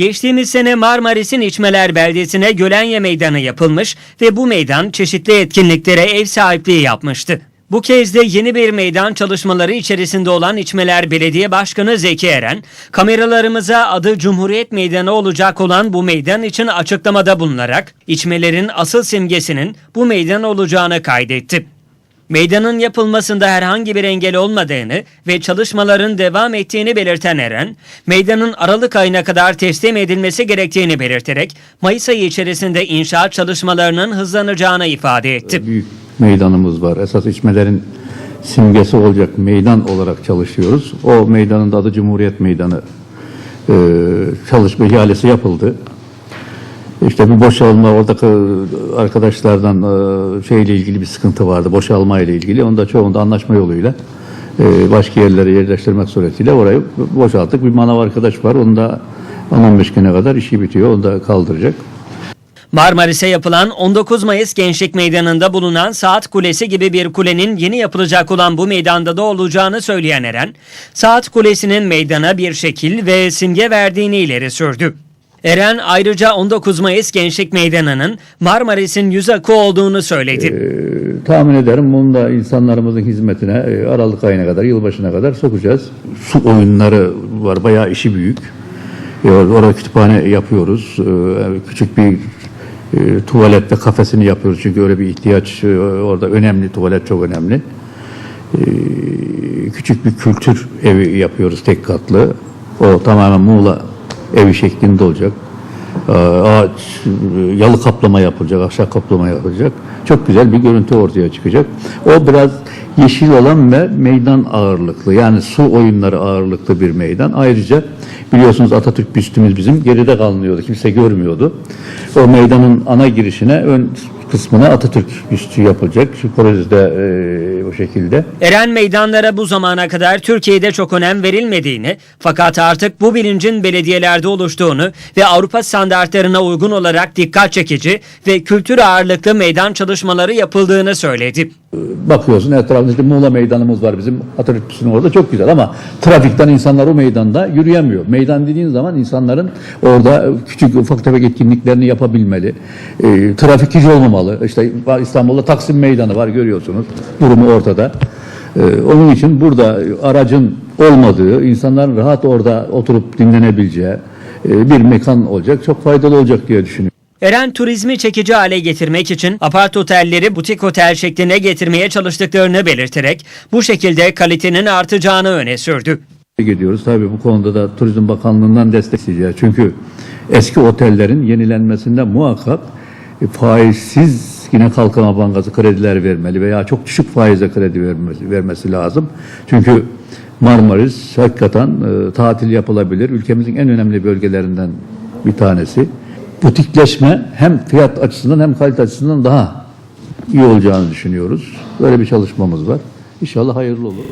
Geçtiğimiz sene Marmaris'in İçmeler beldesine Gölenye Meydanı yapılmış ve bu meydan çeşitli etkinliklere ev sahipliği yapmıştı. Bu kez de yeni bir meydan çalışmaları içerisinde olan İçmeler Belediye Başkanı Zeki Eren, kameralarımıza adı Cumhuriyet Meydanı olacak olan bu meydan için açıklamada bulunarak İçmelerin asıl simgesinin bu meydan olacağını kaydetti. Meydanın yapılmasında herhangi bir engel olmadığını ve çalışmaların devam ettiğini belirten Eren, meydanın Aralık ayına kadar teslim edilmesi gerektiğini belirterek Mayıs ayı içerisinde inşaat çalışmalarının hızlanacağını ifade etti. büyük meydanımız var. Esas içmelerin simgesi olacak meydan olarak çalışıyoruz. O meydanın da adı Cumhuriyet Meydanı. Ee, çalışma ihalesi yapıldı. İşte bir boşalma oradaki arkadaşlardan e, şeyle ilgili bir sıkıntı vardı. Boşalma ile ilgili. Onu da çoğunda anlaşma yoluyla e, başka yerlere yerleştirmek suretiyle orayı boşalttık. Bir manav arkadaş var. Onu da 10-15 güne kadar işi bitiyor. Onu da kaldıracak. Marmaris'e yapılan 19 Mayıs Gençlik Meydanı'nda bulunan Saat Kulesi gibi bir kulenin yeni yapılacak olan bu meydanda da olacağını söyleyen Eren, Saat Kulesi'nin meydana bir şekil ve simge verdiğini ileri sürdü. Eren ayrıca 19 Mayıs Gençlik Meydanı'nın Marmaris'in yüz akı olduğunu söyledi. Ee, tahmin ederim bunu da insanlarımızın hizmetine e, Aralık ayına kadar, yılbaşına kadar sokacağız. Su oyunları var, bayağı işi büyük. E, orada kütüphane yapıyoruz. E, küçük bir tuvalette kafesini yapıyoruz çünkü öyle bir ihtiyaç orada önemli, tuvalet çok önemli. Küçük bir kültür evi yapıyoruz tek katlı. O tamamen Muğla evi şeklinde olacak. Ee, Ağaç, e, yalı kaplama yapılacak, ahşap kaplama yapılacak. Çok güzel bir görüntü ortaya çıkacak. O biraz yeşil olan ve meydan ağırlıklı yani su oyunları ağırlıklı bir meydan. Ayrıca biliyorsunuz Atatürk büstümüz bizim geride kalmıyordu. Kimse görmüyordu. O meydanın ana girişine ön kısmına Atatürk büstü yapılacak. Şu projede e, bu şekilde. Eren meydanlara bu zamana kadar Türkiye'de çok önem verilmediğini fakat artık bu bilincin belediyelerde oluştuğunu ve Avrupa standartlarına uygun olarak dikkat çekici ve kültür ağırlıklı meydan çalışmaları yapıldığını söyledi. bakıyorsun etrafında işte Muğla meydanımız var bizim Atatürk Pistinin orada çok güzel ama trafikten insanlar o meydanda yürüyemiyor. Meydan dediğin zaman insanların orada küçük ufak tefek etkinliklerini yapabilmeli. E, trafik hiç olmamalı. İşte İstanbul'da Taksim Meydanı var görüyorsunuz. Durumu ortada. E, onun için burada aracın olmadığı, insanların rahat orada oturup dinlenebileceği e, bir mekan olacak. Çok faydalı olacak diye düşünüyorum. Eren turizmi çekici hale getirmek için apart otelleri butik otel şekline getirmeye çalıştıklarını belirterek bu şekilde kalitenin artacağını öne sürdü. gidiyoruz. Tabii bu konuda da Turizm Bakanlığı'ndan destek isteyeceğiz. Çünkü eski otellerin yenilenmesinde muhakkak faizsiz yine Kalkınma Bankası krediler vermeli veya çok düşük faize kredi vermesi, vermesi lazım. Çünkü Marmaris hakikaten e, tatil yapılabilir. Ülkemizin en önemli bölgelerinden bir tanesi. Butikleşme hem fiyat açısından hem kalite açısından daha iyi olacağını düşünüyoruz. Böyle bir çalışmamız var. İnşallah hayırlı olur.